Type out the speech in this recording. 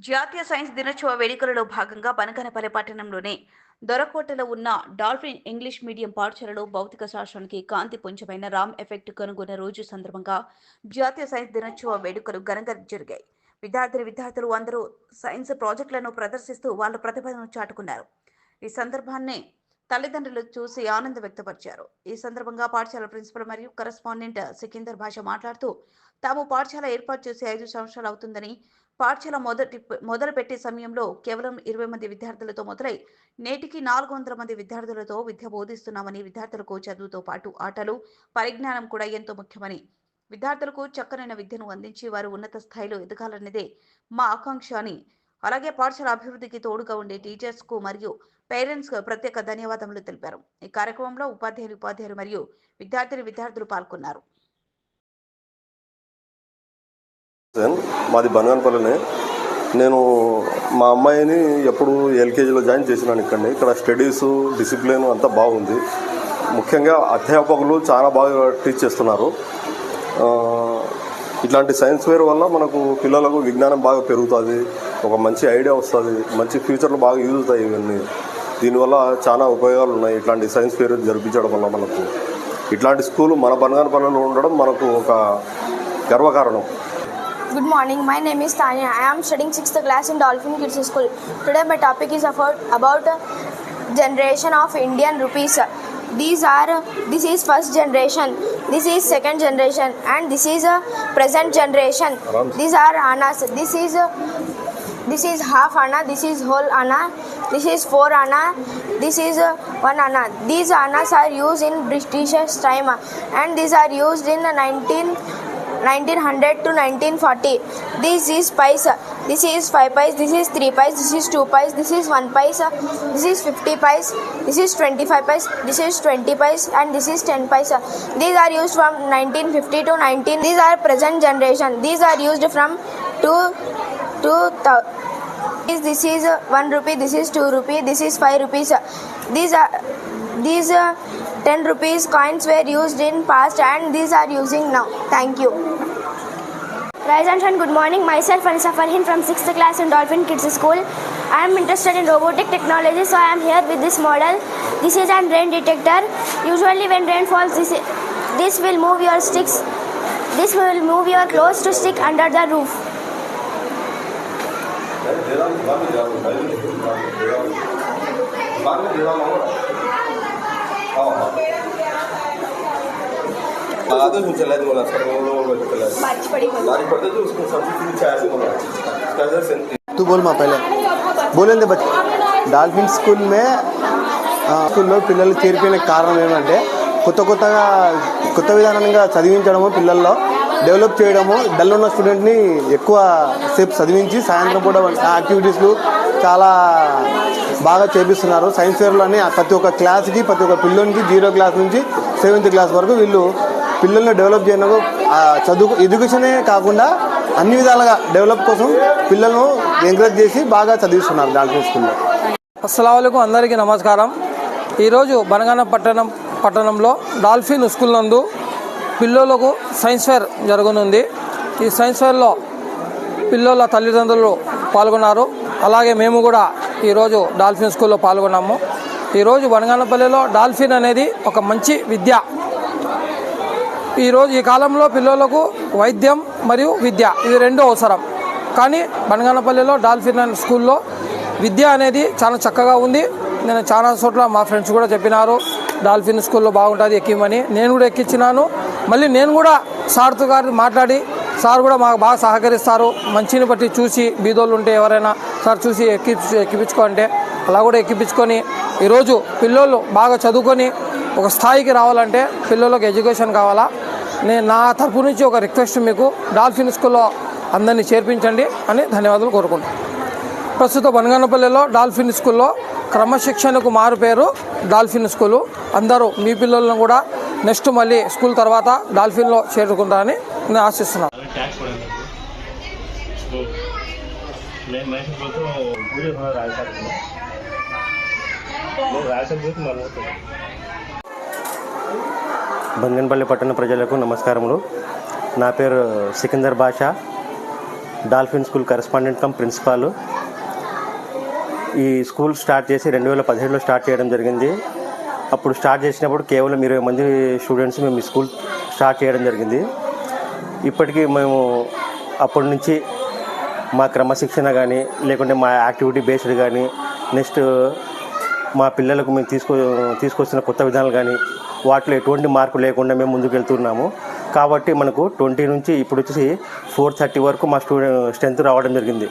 జాతీయ సైన్స్ దినోత్సవ వేడుకలలో భాగంగా బనకనపల్లి పట్టణంలోని దొరకోటలో ఉన్న డాల్ఫిన్ ఇంగ్లీష్ మీడియం పాఠశాలలో భౌతిక శాస్త్రానికి కాంతి పుంజమైన రామ్ ఎఫెక్ట్ కనుగొన్న రోజు సందర్భంగా జాతీయ సైన్స్ దినోత్సవ వేడుకలు ఘనంగా జరిగాయి. విద్యార్థులు విద్యార్థులు అందరూ సైన్స్ ప్రాజెక్టులను ప్రదర్శిస్తూ వాళ్ళ ప్రతిభను చాటుకున్నారు. ఈ సందర్భాన్ని తల్లిదండ్రులు చూసి ఆనందం వ్యక్తపరిచారు. ఈ సందర్భంగా పాఠశాల ప్రిన్సిపల్ మరియు కరస్పాండెంట్ సికిందర్ భాష మాట్లాడుతూ తాము పాఠశాల ఏర్పాటు చేసి ఐదు సంవత్సరాలు అవుతుందని పాఠశాల మొదటి మొదలుపెట్టే సమయంలో కేవలం ఇరవై మంది విద్యార్థులతో మొదలై నేటికి నాలుగు వందల మంది విద్యార్థులతో విద్య బోధిస్తున్నామని విద్యార్థులకు చదువుతో పాటు ఆటలు పరిజ్ఞానం కూడా ఎంతో ముఖ్యమని విద్యార్థులకు చక్కనైన విద్యను అందించి వారు ఉన్నత స్థాయిలో ఎదగాలన్నదే మా ఆకాంక్ష అని అలాగే పాఠశాల అభివృద్ధికి తోడుగా ఉండే టీచర్స్కు మరియు పేరెంట్స్కు ప్రత్యేక ధన్యవాదములు తెలిపారు. ఈ కార్యక్రమంలో ఉపాధ్యాయులు ఉపాధ్యాయులు మరియు విద్యార్థిని విద్యార్థులు పాల్గొన్నారు. సార్ మాది బనగానపల్లినే నేను మా అమ్మాయిని ఎప్పుడు ఎల్కేజీలో జాయిన్ చేసినాను ఇక్కడ ఇక్కడ స్టడీస్ డిసిప్లిన్ అంతా బాగుంది. ముఖ్యంగా అధ్యాపకులు చాలా బాగా టీచ్ చేస్తున్నారు. ఇట్లాంటి సైన్స్ వేర్ వల్ల మనకు పిల్లలకు విజ్ఞానం బాగా పెరుగుతుంది. ఒక మంచి ఐడియా వస్తుంది. మంచి ఫ్యూచర్లో బాగా యూజ్ అవుతాయి ఇవన్నీ. దీనివల్ల చాలా ఉపయోగాలు ఉన్నాయి ఇట్లాంటి సైన్స్ ఫేర్ జరిపించడం వల్ల మనకు. ఇట్లాంటి స్కూల్ మన బనగానపల్లెలో ఉండడం మనకు ఒక గర్వకారణం. Good morning. My name is Tanya. I am studying 6th class in Dolphin Kids School. Today my topic is about about uh, generation of Indian rupees. These are this is first generation, this is second generation, and this is a present generation. These are annas. This is uh, this is half anna. This is whole anna. This is four anna. This is uh, one anna. These annas are used in British time, uh, and these are used in the 19. 1900 to 1940. This is pies. This is 5 pies. This is 3 pies. This is 2 pies. This is 1 pies. This is 50 pies. This is 25 pies. This is 20 pies. And this is 10 pies. These are used from 1950 to 19. These are present generation. These are used from 2 to This- is uh, 1 rupee. This is 2 rupee. This is 5 rupees. These are these uh, 10 rupees coins were used in past and these are using now. Thank you. Rise and shine, good morning. Myself Anisa Farhin from 6th class in Dolphin Kids School. I am interested in robotic technology, so I am here with this model. This is an rain detector. Usually, when rain falls, this, this will move your sticks. This will move your clothes to stick under the roof. आदत में चला दूंगा sir तू बोल मां पहले बोलेंदे बच्चे dolphin school మే స్కూల్లో పిల్లలు చేరిపోయిన కారణం ఏమంటే కొత్త కొత్తగా కొత్త విధానంగా చదివించడము పిల్లల్లో డెవలప్ చేయడము డల్ ఉన్న స్టూడెంట్ని ఎక్కువ సేపు చదివించి సాయంత్రం పూట యాక్టివిటీస్లు చాలా బాగా చేపిస్తున్నారు. సైన్స్ ఫేర్లోని ప్రతి ఒక్క క్లాస్కి ప్రతి ఒక్క పిల్లోనికి జీరో క్లాస్ నుంచి సెవెంత్ క్లాస్ వరకు వీళ్ళు పిల్లల్ని డెవలప్ చేయడం చదువు ఎడ్యుకేషనే కాకుండా అన్ని విధాలుగా డెవలప్ కోసం పిల్లలను ఎంకరేజ్ చేసి బాగా చదివిస్తున్నారు డాల్ఫిన్ స్కూల్లో అస్సలం అందరికీ నమస్కారం. ఈరోజు బనగాన పట్టణం పట్టణంలో డాల్ఫిన్ స్కూల్ నందు పిల్లలకు సైన్స్ ఫేర్ జరగనుంది. ఈ సైన్స్ ఫేర్లో పిల్లల తల్లిదండ్రులు పాల్గొన్నారు. అలాగే మేము కూడా ఈరోజు డాల్ఫిన్ స్కూల్లో పాల్గొన్నాము. ఈరోజు బనగానపల్లిలో డాల్ఫిన్ అనేది ఒక మంచి విద్య. ఈరోజు ఈ కాలంలో పిల్లలకు వైద్యం మరియు విద్య ఇవి రెండు అవసరం. కానీ బనగానపల్లిలో డాల్ఫిన్ స్కూల్లో విద్య అనేది చాలా చక్కగా ఉంది. నేను చాలా చోట్ల మా ఫ్రెండ్స్ కూడా చెప్పినారు డాల్ఫిన్ స్కూల్లో బాగుంటుంది ఎక్కిమని. నేను కూడా ఎక్కించినాను మళ్ళీ నేను కూడా సార్తో గారితో మాట్లాడి సార్ కూడా మాకు బాగా సహకరిస్తారు. మంచిని బట్టి చూసి బీదోళ్ళు ఉంటే ఎవరైనా సార్ చూసి ఎక్కి ఎక్కిపించుకో అంటే అలా కూడా ఎక్కిపించుకొని ఈరోజు పిల్లోళ్ళు బాగా చదువుకొని ఒక స్థాయికి రావాలంటే పిల్లలకు ఎడ్యుకేషన్ కావాలా? నేను నా తరపు నుంచి ఒక రిక్వెస్ట్ మీకు డాల్ఫిన్ స్కూల్లో అందరినీ చేర్పించండి అని ధన్యవాదాలు కోరుకుంటున్నాను. ప్రస్తుతం బనగానపల్లిలో డాల్ఫిన్ స్కూల్లో క్రమశిక్షణకు మారు పేరు డాల్ఫిన్ స్కూలు. అందరూ మీ పిల్లలను కూడా నెక్స్ట్ మళ్ళీ స్కూల్ తర్వాత డాల్ఫిన్లో చేరుకుంటారని నేను ఆశిస్తున్నాను. బంగన్పల్లి పట్టణ ప్రజలకు నమస్కారములు. నా పేరు Sikandar Basha. Dolphin school correspondent cum principal. ఈ స్కూల్ స్టార్ట్ చేసి రెండు వేల పదిహేడులో స్టార్ట్ చేయడం జరిగింది. అప్పుడు స్టార్ట్ చేసినప్పుడు కేవలం ఇరవై మంది స్టూడెంట్స్ మేము ఈ స్కూల్ స్టార్ట్ చేయడం జరిగింది. ఇప్పటికీ మేము అప్పటి నుంచి మా క్రమశిక్షణ కానీ లేకుంటే మా యాక్టివిటీ బేస్డ్ కానీ నెక్స్ట్ మా పిల్లలకు మేము తీసుకో తీసుకొస్తున్న కొత్త విధానాలు కానీ వాటిలో ఎటువంటి మార్పు లేకుండా మేము ముందుకు వెళ్తున్నాము కాబట్టి మనకు ట్వంటీ నుంచి ఇప్పుడు వచ్చేసి ఫోర్ థర్టీ వరకు మా స్టూడెంట్ స్ట్రెంత్ రావడం జరిగింది.